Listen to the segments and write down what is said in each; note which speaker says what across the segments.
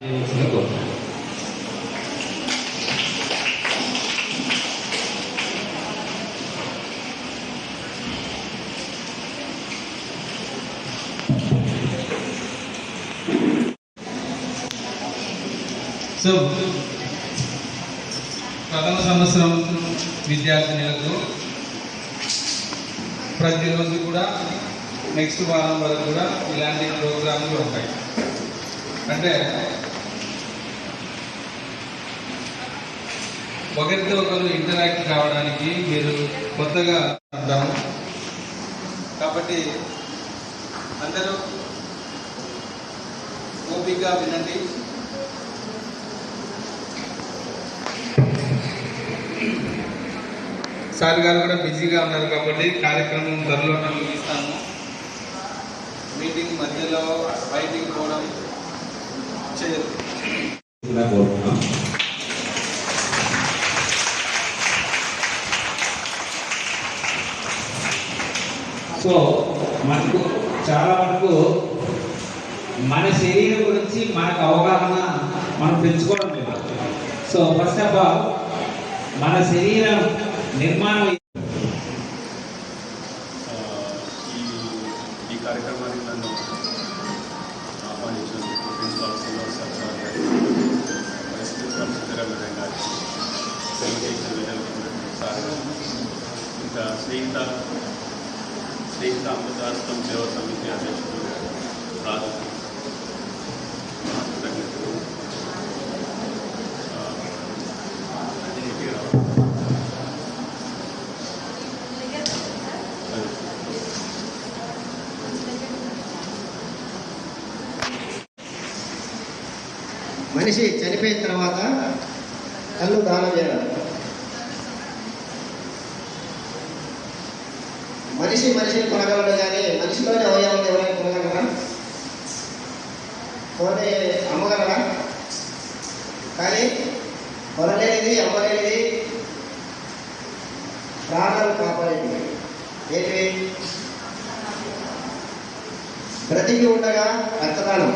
Speaker 1: So ప్రథమ సంవత్సరం విద్యార్థినులకు ప్రతిరోజు కూడా నెక్స్ట్ వారం వరకు కూడా ఇలాంటి ప్రోగ్రాంలు ఉంటాయి. అంటే ఒకరితో ఒకరు ఇంటరాక్ట్ కావడానికి మీరు కొత్తగా అంటాము కాబట్టి అందరూ ఓపికగా వినండి. సార్ గారు కూడా బిజీగా ఉన్నారు కాబట్టి కార్యక్రమం త్వరలోనే ముగిస్తాము మీటింగ్ మధ్యలో బయటికి పోవడం చేయదు
Speaker 2: ఇలా కోరుతున్నాం సో మనకు చాలా వరకు మన శరీరం గురించి మనకు అవగాహన మనం పెంచుకోవడం లేదు. సో ఫస్ట్ ఆఫ్ ఆల్ మన శరీరం నిర్మాణం
Speaker 3: ఈ ఈ కార్యక్రమానికి నన్ను ఆహ్వానించినందుకు principal sir garu vice principal Siddaramaiah garu celebration sir ఇంకా స్నేహిత స్నేహిత అమృతాశ్రమం సేవా సమితి అధ్యక్షుడు రాజు మా కృతజ్ఞతలు ఆ, ఇంటికి రావాలి. అది.
Speaker 4: మనిషి చనిపోయిన తర్వాత కళ్ళు దానం చేయడం మనిషి మనిషిని కొనగలడు కానీ మనిషిలోని అవయవాలు ఎవరైనా కొనగలరా? కొని అమ్మగలరా? కానీ కొనలేనిది అమ్మలేనిది ప్రాణాలు కాపాడేది ఏంటి బ్రతికి ఉండగా రక్తదానం.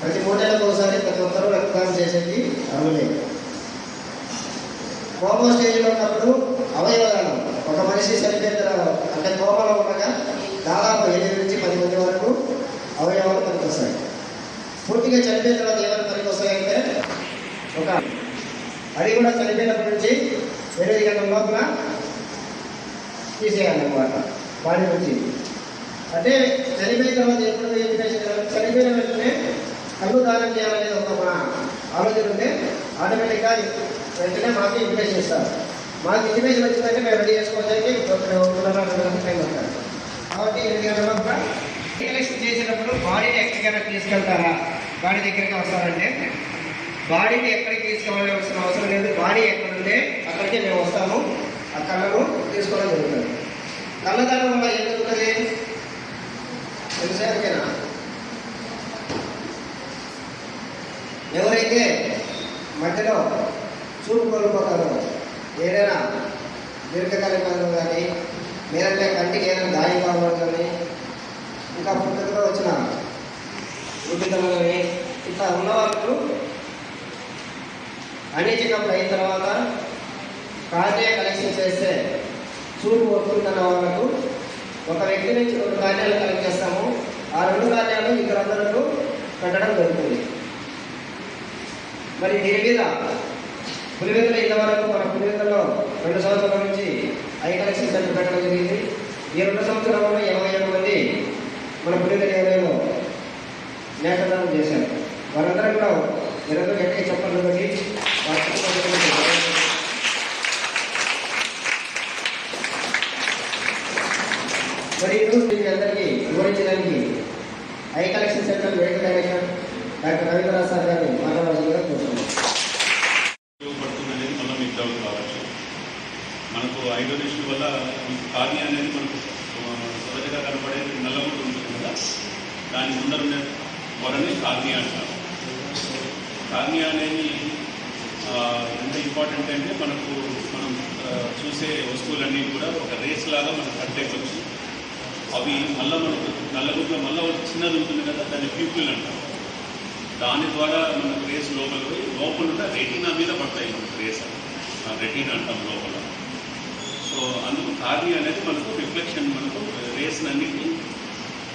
Speaker 4: ప్రతి మూడేళ్ళకు ఒకసారి ప్రతి ఒక్కరూ రక్తదానం చేసేది అరువులే కోమో స్టేజ్లో ఉన్నప్పుడు అవయవదానం. ఒక మనిషి చనిపోయిన అంటే కోమలో ఉండగా దాదాపు ఎనిమిది నుంచి పది మంది వరకు అవయవాలు పనికొస్తాయి. పూర్తిగా చనిపోయిన తర్వాత ఏమైనా పనికొస్తాయంటే ఒక అది కూడా చనిపోయినప్పటి నుంచి ఎనిమిది గంటల లోపల తీసేయాలన్నమాట. వాడి నుంచి అంటే చనిపోయిన తర్వాత ఎప్పుడు ఏం చనిపోయిన వెంటనే కళ్ళు దానం చేయాలనేది ఒక మా ఆలోచన ఉంటే ఆటోమేటిక్గా వెంటనే మాకు ఇన్విటేషన్ చేస్తారు మాకు ఇన్విటేషన్ వచ్చిందంటే మేము రెడీ చేసుకోవడానికి టైం వస్తారు కాబట్టి ఎనిమిది గంటల కూడా రికలెక్షన్ చేసేటప్పుడు బాడీని ఎక్కడికైనా తీసుకెళ్తారా? బాడీ దగ్గరికి వస్తారంటే బాడీని ఎక్కడికి తీసుకెళ్ళవలసిన అవసరం లేదు. బాడీ ఎక్కడ ఉంటే అక్కడికి మేము వస్తాము. ఆ కళ్ళను తీసుకోవడం జరుగుతుంది. కళ్ళదానం వల్ల ఏం జరుగుతుంది? తెలుసారికేనా ఎవరైతే మధ్యలో చూపు కోల్పోతారో ఏదైనా దీర్ఘకాలిక కానీ లేదంటే కంటికి ఏదైనా గాయం కావడం కానీ ఇంకా పుట్టుకలో వచ్చిన ఉద్యోగం కానీ ఇట్లా ఉన్న వాళ్ళు అన్ని అయిన తర్వాత కార్డియా కలెక్షన్ చేస్తే చూపు వస్తుందన్న వాళ్ళకు ఒక వ్యక్తి నుంచి రెండు కార్యాలు కలెక్ట్ చేస్తాము. ఆ రెండు కార్యాలు ఇద్దరందరూ పెట్టడం జరుగుతుంది. మరి దీని మీద పులివెందుల ఇంతవరకు మన పులివెందులో రెండు సంవత్సరాల నుంచి ఐ కలెక్షన్ సెంటర్ పెట్టడం జరిగింది. ఈ రెండు సంవత్సరాల్లో ఇరవై ఏడు మంది మన పులివెందుల ఏరియాలో నేతదానం చేశారు. వారందరూ కూడా ఇరవై గట్టిగా చెప్పండి బట్టి వారి కుటుంబాలకు మరి ఈరోజు మీ అందరికీ వివరించడానికి eye collection centre medical director doctor Ravindranath sir గారిని మాట్లాడాల్సిందిగా కోరుతున్నాను
Speaker 3: ఉపయోగపడుతుందనేది మళ్ళీ మీకు డౌట్ కావచ్చు మనకు ఐ డొనేషన్ వల్ల ఈ కార్నియా అనేది మనకు ఆ, సహజంగా కనపడేది నల్లముట్టు ఉంటుంది కదా దాని ముందర ఉన్న పొరని కార్నియా అంటారు కార్నియా అనేది ఆ, ఎంత ఇంపార్టెంట్ అంటే మనకు మనం ఆ, చూసే వస్తువులన్నీ కూడా ఒక రేస్ లాగా మనకు కట్టేయవచ్చు అవి మళ్ళీ మనకు నల్లగుడ్లో మళ్ళీ చిన్నది ఉంటుంది కదా దాన్ని ప్యూపిల్ అంటారు దాని ద్వారా మనకు రేస్ లోపల పోయి లోపల రెటీనా మీద పడతాయి మనకు రేస్ ఆ రెటీనా అంటాం లోపల. సో అందుకు కార్ని అనేది మనకు రిఫ్లెక్షన్ మనకు రేస్ అన్నింటినీ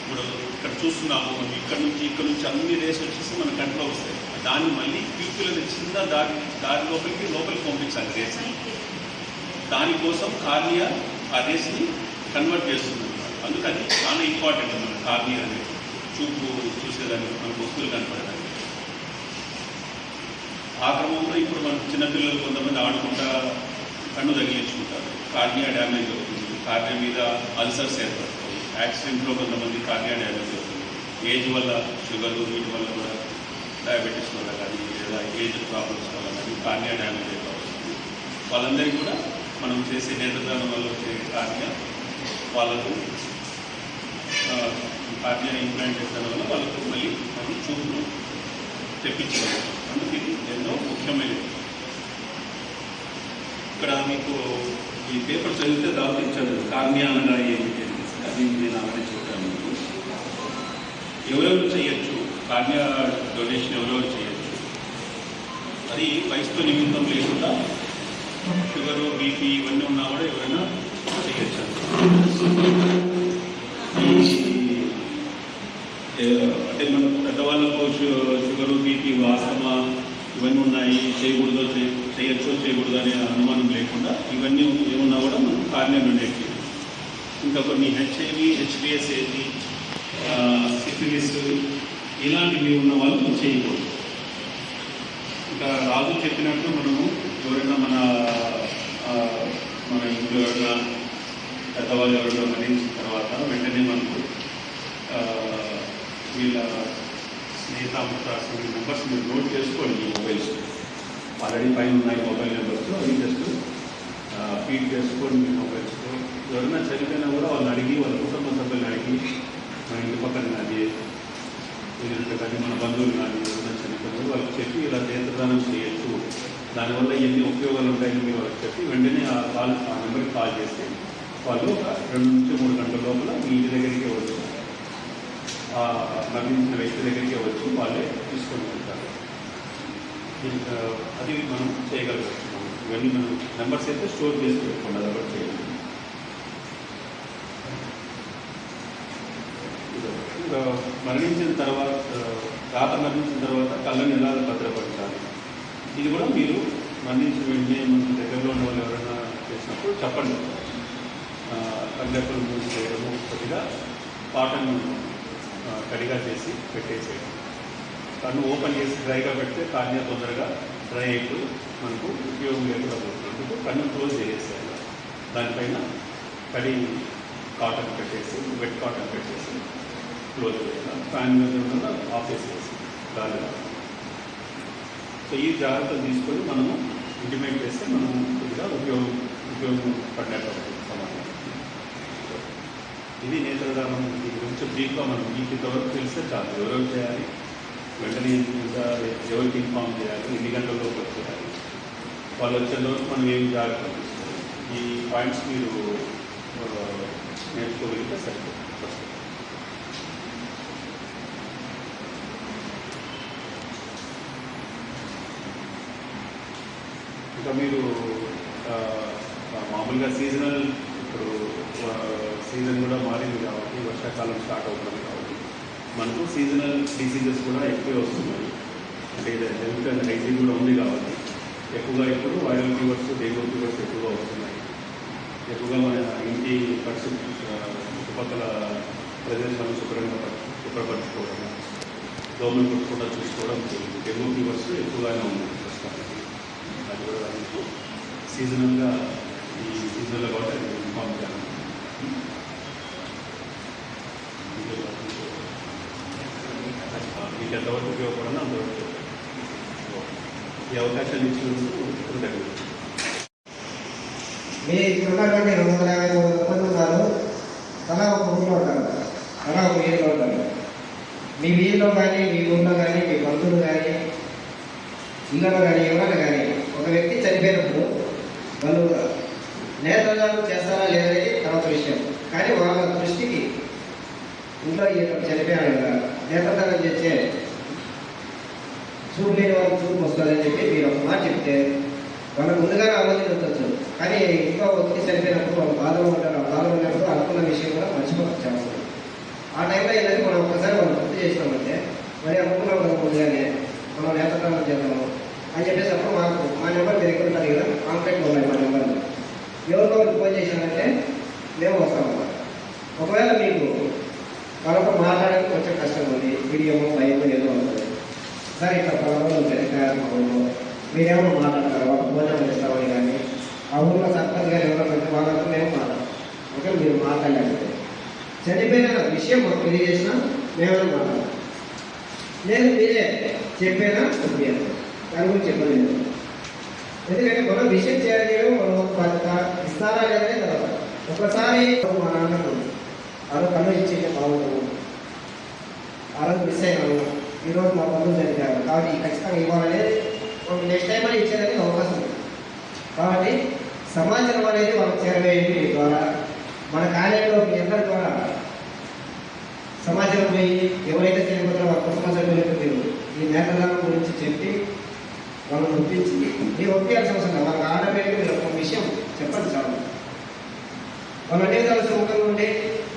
Speaker 3: ఇప్పుడు ఇక్కడ చూస్తున్నాము మనం ఇక్కడ నుంచి ఇక్కడ నుంచి అన్ని రేస్ వచ్చేసి మన కంట్లో వస్తాయి. దాన్ని మళ్ళీ పీపుల్ని చిన్న దారి దారి లోపలికి లోపలికి పంపించాలి రేస్ దానికోసం కార్నియా ఆ రేస్ని కన్వర్ట్ చేస్తుంది. అందుకని చాలా ఇంపార్టెంట్ మన కార్నియా అనేది. చూపు చూసేదానికి మనకు వస్తువులు కనపడడానికి ఆ క్రమంలో ఇప్పుడు మన చిన్నపిల్లలు కొంతమంది ఆడుకుంటా కన్ను తగిలించుకుంటారు. కార్నియా డ్యామేజ్ అవుతుంది. కార్నియా మీద అల్సర్స్ ఏర్పడుతుంది యాక్సిడెంట్లో కొంతమంది కార్నియా డ్యామేజ్ అవుతుంది. ఏజ్ వల్ల షుగర్ వీటి వల్ల కూడా డయాబెటీస్ వల్ల కానీ లేదా ఏజ్ ప్రాబ్లమ్స్ వల్ల కానీ కార్నియా డ్యామేజ్ అయిపోతుంది వాళ్ళందరికీ కూడా మనం చేసే నేత్రదానం వల్ల వచ్చే కార్నియా వాళ్ళకు కార్నియా ఇంప్లాంట్ చేసిన వల్ల వాళ్ళకు మళ్ళీ మనం చూపును తెప్పించగలుగుతాం మనకి ఎన్నో ఎంతో ముఖ్యమైనది ఇక్కడ మీకు ఈ పేపర్ చదివితే దాదాపు ఇచ్చాడు కార్నియా ఏమిటి అది నేను ఆల్రెడీ చెప్పాను మీకు ఎవరెవరు చేయొచ్చు కామ్య డొనేషన్ ఎవరెవరు చేయొచ్చు అది వయసుతో నిమిత్తం లేకుండా షుగర్ బీపీ ఇవన్నీ ఉన్నా కూడా ఎవరైనా చేయొచ్చు ఈ ఏ, అంటే మనం పెద్దవాళ్ళకు షుగరు బీపీ ఆస్తమా ఇవన్నీ ఉన్నాయి. చేయకూడదో చే- చేయొచ్చో చేయకూడదు అనే అనుమానం లేకుండా ఇవన్నీ ఏమున్నా కూడా మనం కారణం ఉండేవి ఇంకా కొన్ని హెచ్ఐవి హెచ్బిఎస్ ఏది సిఫిలిస్ ఇలాంటివి ఉన్న వాళ్ళు చేయకూడదు. ఇంకా రాజు చెప్పినట్టు మనము ఎవరైనా మన మన ఇంట్లో ఎవరైనా పెద్దవాళ్ళు ఎవరైనా మరణించిన తర్వాత వెంటనే మనకు ఆ, వీళ్ళ స్నేహితామృత నెంబర్స్ మీరు నోట్ చేసుకోండి ఈ మొబైల్స్ ఆల్రెడీ పైన ఉన్నాయి మొబైల్ నెంబర్స్ అవి జస్ట్ ఫీడ్ చేసుకోండి మీ మొబైల్స్లో ఎవరైనా చనిపోయినా కూడా వాళ్ళని అడిగి వాళ్ళ కుటుంబ సభ్యులను అడిగి మన ఇంటి పక్కన కానీ కానీ మన బంధువులు కానీ ఎవరైనా చనిపోయినా వాళ్ళకి చెప్పి ఇలా నేత్రదానం చేయొచ్చు. దానివల్ల ఎన్ని ఉపయోగాలు ఉంటాయని మీరు వాళ్ళకి చెప్పి వెంటనే ఆ కాల్ ఆ నెంబర్కి కాల్ చేస్తే వాళ్ళు రెండు నుంచి మూడు గంటల లోపల మీ ఇంటి దగ్గరికి వచ్చు మరణించిన వ్యక్తి దగ్గరికి వచ్చి వాళ్ళే తీసుకొని వెళ్తారు అది మనం చేయగలుగుతున్నాం ఇవన్నీ మనం నెంబర్స్ అయితే స్టోర్ చేసి పెట్టుకోండి అది ఒకటి చేయాలి ఇంకా మరణించిన తర్వాత రాత మరణించిన తర్వాత కళ్ళని ఎలా భద్రపరచాలి? ఇది కూడా మీరు మరణించిన వెంటనే మన దగ్గరలో ఉన్న వాళ్ళు ఎవరైనా చేసినప్పుడు చెప్పండి. కండక్టర్ మూసి చేయడము కొద్దిగా పాఠం ఆ, కడిగా చేసి పెట్టేసేయడం కన్ను ఓపెన్ చేసి డ్రైగా పెడితే కార్నియా తొందరగా డ్రై అయిపోయి మనకు ఉపయోగం లేకుండా పోతున్నందుకు కన్ను క్లోజ్ చేసేయాలి దానిపైన కడి కాటన్ పెట్టేసి వెట్ కాటన్ పెట్టేసి క్లోజ్ చేయాలి ఫ్యాన్ మీద ఉన్న ఆఫ్ చేసేసి గాలి సో ఈ జాగ్రత్తలు తీసుకొని మనము ఇంటిమేట్ చేస్తే మనం కొద్దిగా ఉపయోగం ఉపయోగం ఇది నేతలుగా మనం ఇది దీని గురించి బ్రీఫ్గా మనం మీకు ఇంతవరకు తెలిస్తే చాలు. ఎవరెవరు చేయాలి? వెంటనే ఇంకా ఎవరికి ఇన్ఫామ్ చేయాలి? ఎన్ని గంటల్లోకి వచ్చేయాలి? వాళ్ళు వచ్చేంతవరకు మనం ఏం జాగ్రత్త ఈ పాయింట్స్ మీరు నేర్చుకోగలిగితే సరిపోతుంది. ఫస్ట్ ఇంకా మీరు మామూలుగా సీజనల్ ఇప్పుడు సీజన్ కూడా మారింది కాబట్టి వర్షాకాలం స్టార్ట్ అవుతుంది కాబట్టి. మనకు సీజనల్ డిసీజెస్ కూడా ఎక్కువే వస్తున్నాయి. అంటే హెల్త్ అండ్ హైజీన్ కూడా ఉంది కాబట్టి. ఎక్కువగా ఇప్పుడు వైరల్ ఫీవర్స్ డెంగ్యూ ఫీవర్స్ ఎక్కువగా వస్తున్నాయి. ఎక్కువగా మన ఇంటి పరిస్థితి చుట్టుపక్కల ప్రదేశాలను శుభ్రంగా శుభ్రపరచుకోవడం గవర్నమెంట్ కూడా చూసుకోవడం జరిగింది. డెంగ్యూ ఫీవర్స్ ఎక్కువగానే ఉంది ప్రస్తుతానికి. అది కూడా సీజనల్గా ఈ సీజన్లో కాబట్టి ఇన్ఫార్మ్ చేయాలి మీకు ఎంతవరకు ఉపయోగపడనో అంతవరకు ఈ అవకాశాన్ని ఇచ్చినందుకు కృతజ్ఞతలు
Speaker 4: మీ ఇప్పుడున్నటువంటి రెండు వందల యాభై మూడు వందల మంది ఉన్నారు తలా ఒక ఊళ్ళో ఉంటారు. తలా ఒక వీధిలో ఉంటారు. మీ వీధిలో కానీ మీ ఊళ్ళో కానీ మీ బంధువులు కానీ ఇళ్ళలో కానీ ఎవరైనా కానీ ఒక వ్యక్తి చనిపోయినప్పుడు వాళ్ళు నేతలు చేస్తారా లేదనేది తర్వాత విషయం. కానీ వాళ్ళ దృష్టికి ఇంట్లో ఈయన చనిపోయాడు కదా. నేత్రదానం చేస్తే చూపు లేని వాళ్ళకి చూపు వస్తుందని చెప్పి మీరు ఒక మాట చెప్తే వాళ్ళకు ముందుగానే ఆలోచించవచ్చు కానీ ఇంకా ఒత్తిడి సరిపోయినప్పుడు వాళ్ళు బాధలో ఉంటారు ఆ బాధలో ఉన్నప్పుడు అనుకున్న విషయం కూడా మర్చిపోవచ్చు ఆ టైంలో ఏంటంటే మనం ఒక్కసారి మనం గుర్తు చేసినామంటే మరి అనుకున్నాం కదా ముందుగానే మనం నేతృత్వం చేద్దాము? అని చెప్పేసి అప్పుడు మాకు మా నెంబర్ మీ దగ్గర ఉంటుంది కదా కాంటాక్ట్ ఉన్నాయి మా నెంబర్ ఎవరికో ఫోన్ చేశానంటే మేము వస్తాం ఒకవేళ మీకు వాళ్ళతో మాట్లాడడానికి కొంచెం కష్టం ఉంది. వీడియోమో భయం ఏదో ఉంటుంది సరే ఇట్లా పొలంలో జరిగారు మీరేమో మాట్లాడతారు. భోజనం చేస్తామని కానీ ఆ ఊళ్ళో సర్పంచ్ గారు ఎవరో పెడితే వాళ్ళతో మేము మాట్లాడతాం ఓకే మీరు మాట్లాడలేకపోతే చనిపోయిన విషయం మాకు తెలియజేసినా మేమని మాట్లాడతాం. నేను మీరే చెప్పేనా? చెప్పాను దాని గురించి చెప్పలేదు. ఎందుకంటే మనం విషయం చేయాలి మనం ఇస్తారా లేదనే తర్వాత ఒకసారి మా నాన్నకు అదొక రోజు ఇచ్చేది బాగుంటుంది. ఆ రోజు మిస్ అయ్యాను ఈరోజు మా పనులు జరిగాను కాబట్టి ఖచ్చితంగా ఇవ్వాలనే నెక్స్ట్ టైం అని ఇచ్చేదానికి అవకాశం ఉంది. కాబట్టి సమాచారం అనేది మనం చేరవేయండి మీ ద్వారా మన కార్యాలయంలో మీ అందరి ద్వారా సమాచారం పోయి ఎవరైతే చనిపోతారో వాళ్ళ కుటుంబ సభ్యులకు మీరు ఈ నేతదానం గురించి చెప్పి వాళ్ళని ఒప్పించి మీరు ఒప్పించాల్సిన అవసరం లేదు. వాళ్ళకి ఆటోమేటిక్గా మీరు ఒక విషయం చెప్పండి చాలు. వాళ్ళు అన్ని విధాలు సుముఖంగా ఉండే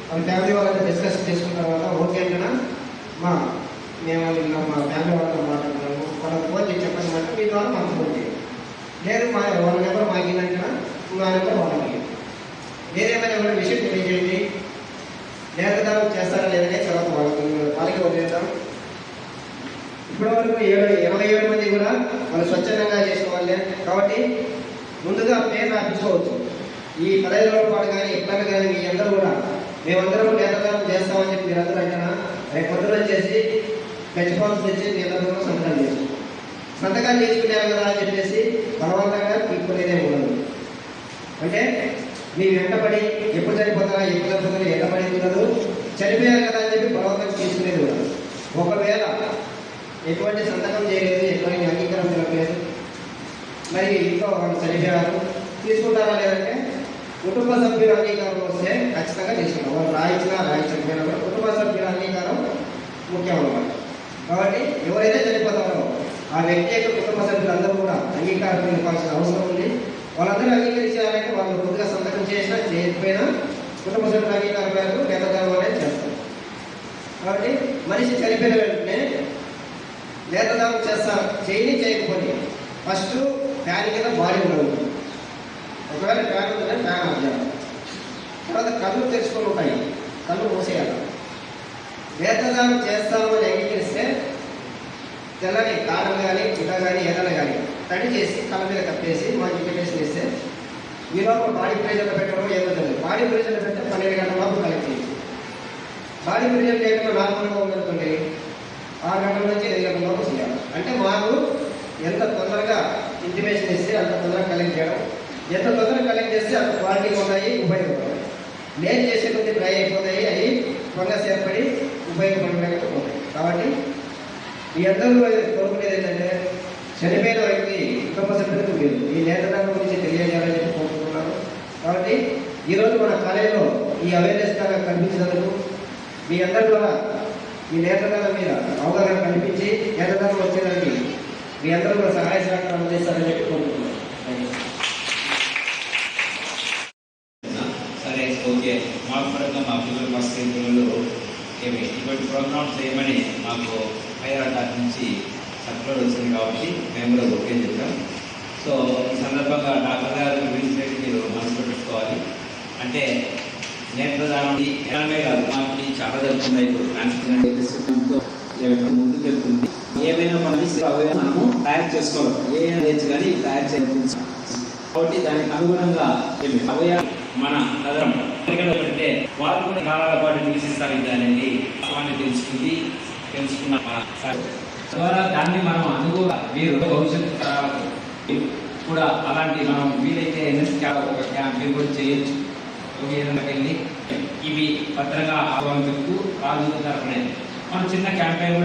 Speaker 4: వాళ్ళ ఫ్యామిలీ వాళ్ళతో డిస్కస్ చేసుకున్న తర్వాత ఓకే అంటేనా మా మేము ఇలా మా ఫ్యామిలీ వాళ్ళతో మాట్లాడుతున్నాము వాళ్ళకి ఫోన్ చేసి చెప్పండి అంటే మీ ద్వారా మాకు ఫోన్ చేయండి లేదు మా వాళ్ళ నెంబర్ మాకు ఏంటంటే మా నెంబర్ వాళ్ళకి ఏదేమైనా ఎవరైనా విషయం తెలియజేయండి. నేతదానం చేస్తారా లేదనే తర్వాత వాళ్ళకి వాళ్ళకి వదిలేద్దాం ఇప్పటి వరకు ఏడు ఇరవై ఏడు మంది కూడా వాళ్ళు స్వచ్ఛందంగా చేసిన వాళ్ళే కాబట్టి ముందుగా పేరు రాపించుకోవచ్చు. ఈ పదహైదు రోజుల పాటు కానీ ఇప్పటికీ కానీ మీ అందరూ కూడా మేమందరం నేతదానం చేస్తామని చెప్పి మీరందరూ అయినా రేపు పొద్దున చేసి గచ్చిపాల్సి తెచ్చి మీ అందరూ సంతకాలు చేసి సంతకాలు చేసుకున్నారు కదా అని చెప్పేసి బలవంతంగా తీసుకునేదే ఉండదు. అంటే మీ వెంటబడి ఎప్పుడు చనిపోతారా ఎప్పుడు చనిపోతారా ఎంటబడి ఉండదు చనిపోయారు కదా అని చెప్పి బలవంతంగా తీసుకునేది ఉండదు. ఒకవేళ ఎటువంటి సంతకం చేయలేదు ఎటువంటి అంగీకారం జరగలేదు మరి ఇంట్లో వాళ్ళు చనిపోయారు తీసుకుంటారా లేదంటే కుటుంబ సభ్యుల అంగీకారం వస్తే ఖచ్చితంగా తీసుకుంటాం వాళ్ళు రాయించినా రాయించకపోయినా కూడా కుటుంబ సభ్యుల అంగీకారం ముఖ్యం అనమాట కాబట్టి ఎవరైతే చనిపోతారో ఆ వ్యక్తి యొక్క కుటుంబ సభ్యులందరూ కూడా అంగీకారం ఇవ్వాల్సిన అవసరం ఉంది. వాళ్ళందరూ అంగీకరించాలంటే వాళ్ళు కొద్దిగా సంతకం చేసినా చేయకపోయినా కుటుంబ సభ్యుల అంగీకారం మేరకు నేతదానం అనేది చేస్తారు. కాబట్టి మనిషి చనిపోయిన వెంటనే నేతదానం చేస్తా చేయని చేయకపోతే ఫస్ట్ ఫ్యాన్ కింద బాడీ ఉండదు ఒకవేళ ఫ్యాన్ ఉందంటే ఫ్యాన్ ఆఫ్ చేయాలి తర్వాత కళ్ళు తెరుచుకొని ఉంటాయి. కళ్ళు మూసేయాలి. వేతదానం చేస్తామని అంగీకరిస్తే తెల్లని కారం కానీ గుడ్డ కానీ ఏదైనా కానీ తడి చేసి కళ్ళ మీద కప్పేసి మా ఇంటిమేషన్ ఇస్తే ఈ లోపల బాడీ ప్రెషర్లో పెట్టడం ఏదో తెలియదు. బాడీ ప్రెషర్లో పెడితే పన్నెండు గంటల లోపల కలెక్ట్ చేయాలి బాడీ ప్రెషర్ లేకుండా నార్మల్గా ఉందనుకోండి ఆరు గంటల నుంచి ఐదు గంటల లోపు చేయాలి. అంటే మాకు ఎంత తొందరగా ఇంటిమేషన్ ఇస్తే అంత తొందరగా కలెక్ట్ చేయడం ఎంత తొందరగా కలెక్ట్ చేస్తే అంత క్వాలిటీగా ఉన్నాయి ఉపయోగపడతాయి నేను చేసే కొద్ది డ్రై అయిపోతాయి అవి ఫంగస్ ఏర్పడి ఉపయోగపడలేకపోతాయి కాబట్టి ఈ అందరూ కోరుకునేది ఏంటంటే చనిపోయిన వ్యక్తి కుటుంబ సభ్యులకు లేదు ఈ నేతదానం గురించి తెలియజేయాలని చెప్పి కోరుకుంటున్నాను. కాబట్టి ఈరోజు మన కాలేజీలో ఈ అవేర్నెస్ ద్వారా కల్పించినందుకు మీ అందరి కూడా ఈ నేతనాల మీద అవగాహన కల్పించి నేతదానం వచ్చేదానికి మీ అందరూ కూడా సహాయ సహకారం అందిస్తారని చెప్పి కోరుకుంటున్నాను థ్యాంక్ యూ.
Speaker 2: సరే ఓకే మాకు పరంగా మా పిల్లలు మా ఇటువంటి ప్రోగ్రామ్స్ చేయమని మాకు హైర్ అటాక్ నుంచి సర్కులర్ వచ్చింది కాబట్టి మేము కూడా ఓకే చెప్పాం. సో ఈ సందర్భంగా డాక్టర్ గారు గురించి మీరు మనసు పెట్టుకోవాలి. అంటే నేత్రదానం ఎలానే కాదు మాకు చాలా జరుగుతుంది ఇప్పుడు ట్రాన్స్ప్లాంట్ ముందుకు వెళ్తుంది ఏమైనా మన మనము తయారు చేసుకోవాలి. ఏ లేదు కానీ తయారు చేయాలి కాబట్టి దానికి అనుగుణంగా ఏమి? అవయ మన నగరం పెడితే వారు కూడా కాలాల పాటు నివసిస్తారు ఇది తెలుసుకుంది తెలుసుకున్న ద్వారా దాన్ని మనం అనుగుణ మీరు భవిష్యత్తు తరాలకు కూడా అలాంటి మనం వీలైతే ఎన్ఎస్ క్యాంప్ ఒక క్యాంప్ కూడా చేయొచ్చు. ఒక ఏదైనా వెళ్ళి ఇవి భద్రంగా ఆహ్వానం చెప్తూ రాజు తరపున. మనం చిన్న క్యాంపెయిన్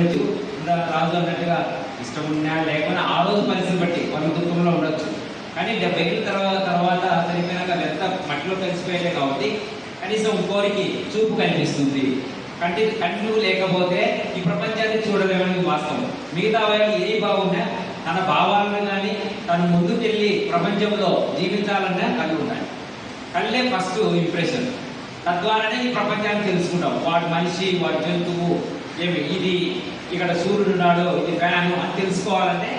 Speaker 2: కూడా రాజు అన్నట్టుగా ఇష్టం ఉన్నా లేకపోయినా ఆ రోజు పరిస్థితి బట్టి వాళ్ళ దుఃఖంలో ఉండొచ్చు. కానీ డెబ్బై ఏళ్ళ తర్వాత తర్వాత చనిపోయినాక అవి మట్టిలో కలిసిపోయాయి కాబట్టి కనీసం కోరికి చూపు కనిపిస్తుంది. కంటి కంటి లేకపోతే ఈ ప్రపంచాన్ని చూడలేమని వాస్తవం. మిగతా అవయవాలు ఏ బాగున్నా తన భావాలను కానీ తను ముందుకెళ్ళి ప్రపంచంలో జీవించాలన్నా కళ్ళు ఉన్నాయి కళ్ళే ఫస్ట్ ఇంప్రెషన్. తద్వారానే ఈ ప్రపంచాన్ని తెలుసుకుంటాం. వాడు మనిషి వాడు జంతువు ఏమి ఇది ఇక్కడ సూర్యుడు ఉన్నాడు ఇది ఫ్యాన్ అని తెలుసుకోవాలంటే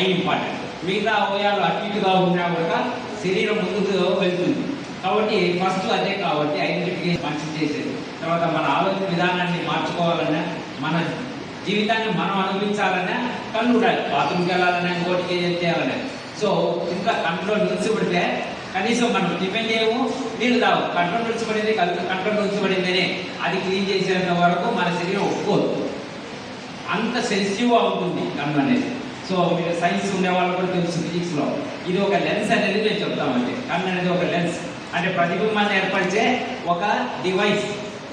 Speaker 2: ఐ ఇంపార్టెంట్. మిగతా అవయాలు అటు ఇటుగా ఉన్నా కూడా శరీరం ముందుకు వెళ్తుంది. కాబట్టి ఫస్ట్ అదే కాబట్టి ఐడెంటిఫికేషన్ మంచి చేసేది. తర్వాత మన ఆలోచన విధానాన్ని మార్చుకోవాలన్నా మన జీవితాన్ని మనం అనుభవించాలన్నా కళ్ళు ఉండాలి. బాత్రూమ్కి వెళ్ళాలన్నా ఇంకోటికి ఏం చేయాలన్నా. సో ఇంకా కంట్లో నిలిచిపడితే కనీసం మనం టిఫిన్ చేయము నీళ్ళు తావు కంట్లో నిలిచిపడింది కంట్లో నిలిచిపడిందనే అది క్లీన్ చేసేంత వరకు మన శరీరం ఒప్పుకోదు. అంత సెన్సిటివ్గా ఉంటుంది కన్ను అనేది. సో మీరు సైన్స్ ఉండే వాళ్ళు కూడా తెలుసు ఫిజిక్స్లో ఇది ఒక లెన్స్ అనేది నేను చెప్తామండి. కన్ను అనేది ఒక లెన్స్ అంటే ప్రతిబింబాన్ని ఏర్పరిచే ఒక డివైస్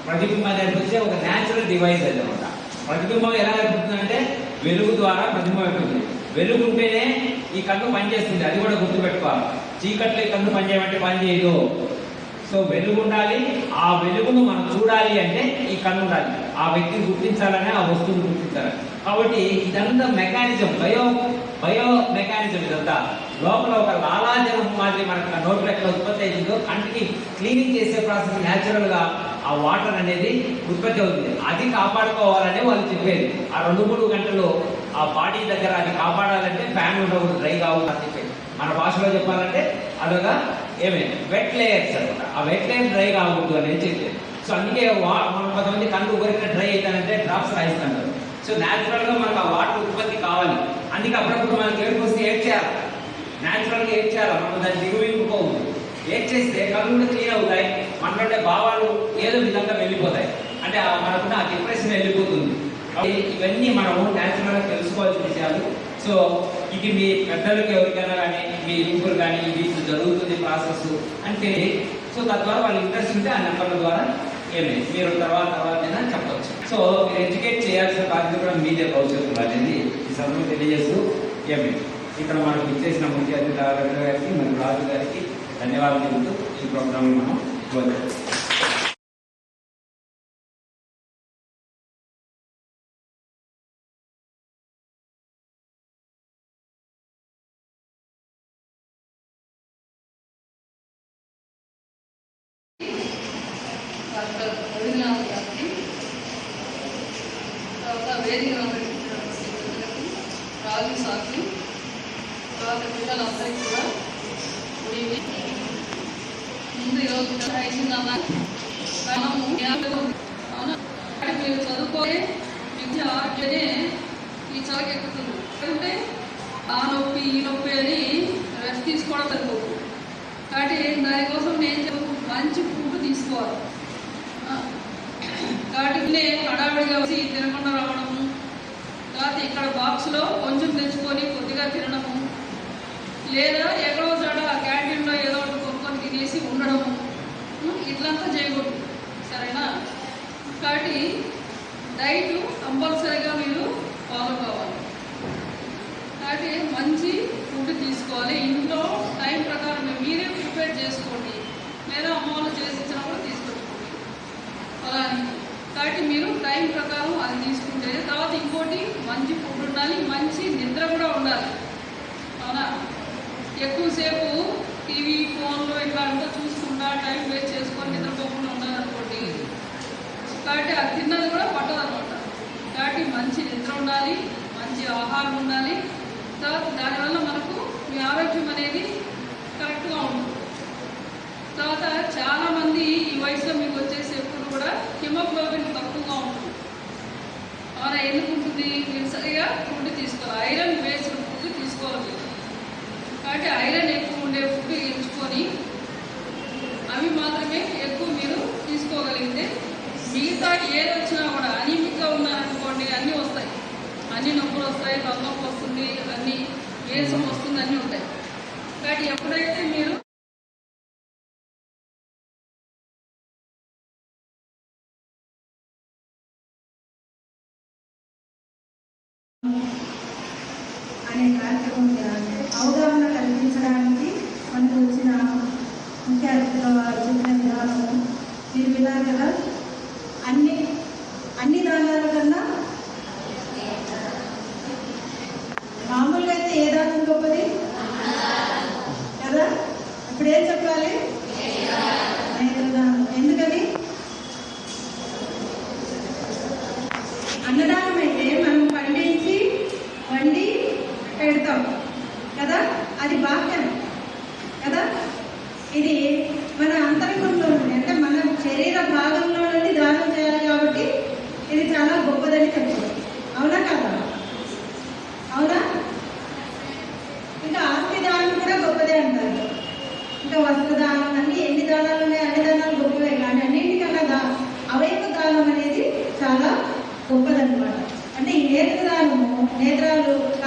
Speaker 2: ప్రతిబింబాన్ని ఏర్పరిచే ఒక న్యాచురల్ డివైస్ అది అనమాట ప్రతిబింబం ఎలా ఏర్పడుతుందంటే వెలుగు ద్వారా ప్రతిబింబం ఏర్పడుతుంది. వెలుగు ఉంటేనే ఈ కన్ను పనిచేస్తుంది అది కూడా గుర్తుపెట్టుకోవాలి. చీకట్లో ఈ కన్ను పనిచేయమంటే పని చేయదు. సో వెలుగు ఉండాలి. ఆ వెలుగును మనం చూడాలి అంటే ఈ కన్ను ఉండాలి. ఆ వ్యక్తిని గుర్తించాలని ఆ వస్తువుని గుర్తించాలని కాబట్టి ఇదంతా మెకానిజం బయో బయో మెకానిజం ఇదంతా. లోపల ఒక లాలాజలం మాదిరి మనకు ఆ నోట్లో ఉత్పత్తి అయిందో కంటికి క్లీనింగ్ చేసే ప్రాసెస్ న్యాచురల్గా ఆ వాటర్ అనేది ఉత్పత్తి అవుతుంది. అది కాపాడుకోవాలని వాళ్ళు చెప్పేది. ఆ రెండు మూడు గంటలు ఆ బాడీ దగ్గర అది కాపాడాలంటే ఫ్యాన్ ఉండకూడదు డ్రై కావద్దు అని చెప్పేది. మన భాషలో చెప్పాలంటే అదొక ఏమే? వెట్ లేయర్స్ అనమాట. ఆ వెట్ లేయర్ డ్రై కావద్దు అనేది చెప్పేది. సో అందుకే వా- కొంతమంది కళ్ళు ఉగరిన డ్రై అవుతానంటే డ్రాప్స్ రాయిస్తాను సో న్యాచురల్గా మనకు ఆ వాటర్ ఉత్పత్తి కావాలి. అందుకే అప్పుడప్పుడు మనకి ఏడుపు వస్తే ఏడ్ చేయాలి? న్యాచురల్గా ఏడ్ చేయాలి మనం దాన్ని దిగువింపుకోవద్దు ఏడ్ చేస్తే కళ్ళు కూడా క్లీన్ అవుతాయి. మనలో భావాలు ఏదో విధంగా వెళ్ళిపోతాయి. అంటే మనకున్న ఆ డిప్రెషన్ వెళ్ళిపోతుంది. ఇవన్నీ మనము న్యాచురల్గా తెలుసుకోవాల్సిన విషయాలు. సో ఇది మీ పెద్దలకు ఎవరికైనా కానీ మీ ఇంపులు కానీ ఇది జరుగుతుంది ప్రాసెస్ అంటే సో తద్వారా వాళ్ళ ఇంట్రెస్ట్ ఉంటే ఆ నెంబర్ల ద్వారా ఏమి మీరు తర్వాత తర్వాత చెప్పవచ్చు సో మీరు ఎడ్యుకేట్ మీదే భవిష్యత్తులో అనేది ఈ సందర్భంగా తెలియజేస్తూ ఏమి? ఇక్కడ మనకు ఇచ్చేసిన ముఖ్య అతిథి గారికి మరియు రాజు గారికి ధన్యవాదాలు చెబుతూ ఈ ప్రోగ్రామ్ మనం క్లోజ్ చేస్తాం
Speaker 5: డాక్టర్ రవీంద్రనాథ్ గారికి తర్వాత వేదిక అలంకరించినటువంటి ప్రజలకు రాజు సాక్షి తర్వాత పిల్లలందరికీ కూడా గుడ్ ఈవినింగ్ ముందు ఈరోజు అయిందన్న మనము అవునా కానీ మీరు విద్య ఆరోగ్యనే ఈ చలకి ఎక్కుతుంది. అంటే ఆ నొప్పి ఈ నొప్పి అని రెస్ట్ తీసుకోవడం సరిపోతుంది కాబట్టి దానికోసం నేను మంచి ఫుడ్ తీసుకోవాలి. కాబట్టి నేను హడావిడిగా వచ్చి తినకుండా రావడము తర్వాత ఇక్కడ బాక్స్లో కొంచెం తెచ్చుకొని కొద్దిగా తినడము లేదా ఎక్కడో చోట క్యాంటీన్లో ఏదో ఒకటి కొనుక్కొని తినేసి ఉండడము ఇట్లంతా చేయకూడదు. సరేనా? కాబట్టి డైట్ కంపల్సరీగా మీరు ఫాలో కావాలి. కాబట్టి మంచి ఫుడ్ తీసుకోవాలి. ఇంట్లో టైం ప్రకారం మీరే ప్రిపేర్ చేసుకోండి. లేదా అమ్మ వాళ్ళు చేసి ఇచ్చినప్పుడు తీసుకొచ్చుకోండి అలా అని. కాబట్టి మీరు టైం ప్రకారం అది తీసుకుంటే తర్వాత ఇంకోటి మంచి ఫుడ్ ఉండాలి మంచి నిద్ర కూడా ఉండాలి. అవునా? ఎక్కువసేపు టీవీ ఫోన్లో ఇట్లా అంతా చూసుకుంటా టైం వేస్ట్ చేసుకొని నిద్ర కాబట్టి ఆ తిన్నది కూడా పట్టదు అనమాట కాబట్టి మంచి నిద్ర ఉండాలి మంచి ఆహారం ఉండాలి. తర్వాత దానివల్ల మనకు మీ ఆరోగ్యం అనేది కరెక్ట్గా ఉంటుంది. తర్వాత చాలామంది ఈ వయసులో మీకు వచ్చేసి ఎప్పుడు కూడా హిమోగ్లోబిన్ తక్కువగా ఉంటుంది. అవునా ఎందుకు ఉంటుంది మీరు సరిగా ఫుడ్ తీసుకోవాలి ఐరన్ బేస్డ్ ఫుడ్ తీసుకోవాలి కాబట్టి ఐరన్ ఎక్కువ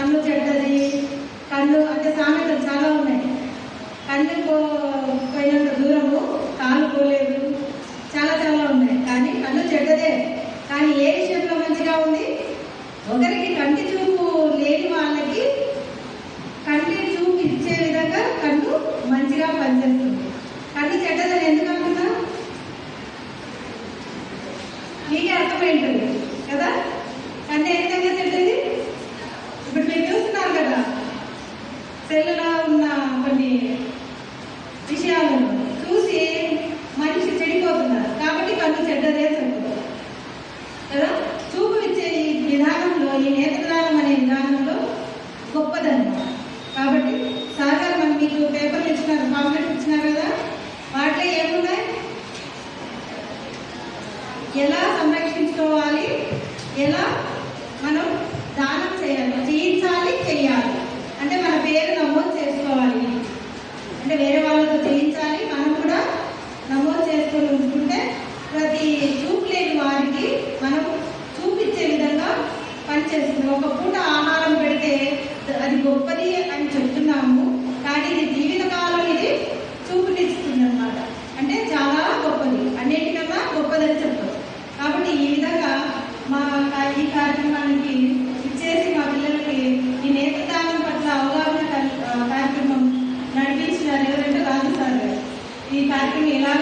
Speaker 6: కళ్ళు చెడ్డది. కళ్ళు అంటే సామెతలు చాలా ఉన్నాయి. కళ్ళు పో పోయినంత దూరము కాలు పోలేదు. చాలా చాలా ఉన్నాయి. కానీ కళ్ళు చెడ్డదే. కానీ ఏ విషయంలో మంచిగా ఉంది? ఒకరికి కంటి చూపు లేని వాళ్ళకి కంటి చూపు ఇచ్చే విధంగా కళ్ళు మంచిగా పనిచేస్తుంది. కళ్ళు చెడ్డదని ఎందుకు నేను ఎదుగుదామనే జ్ఞానంలో గొప్పదన్నమాట. ఈ కార్యక్రమం ఇలాగ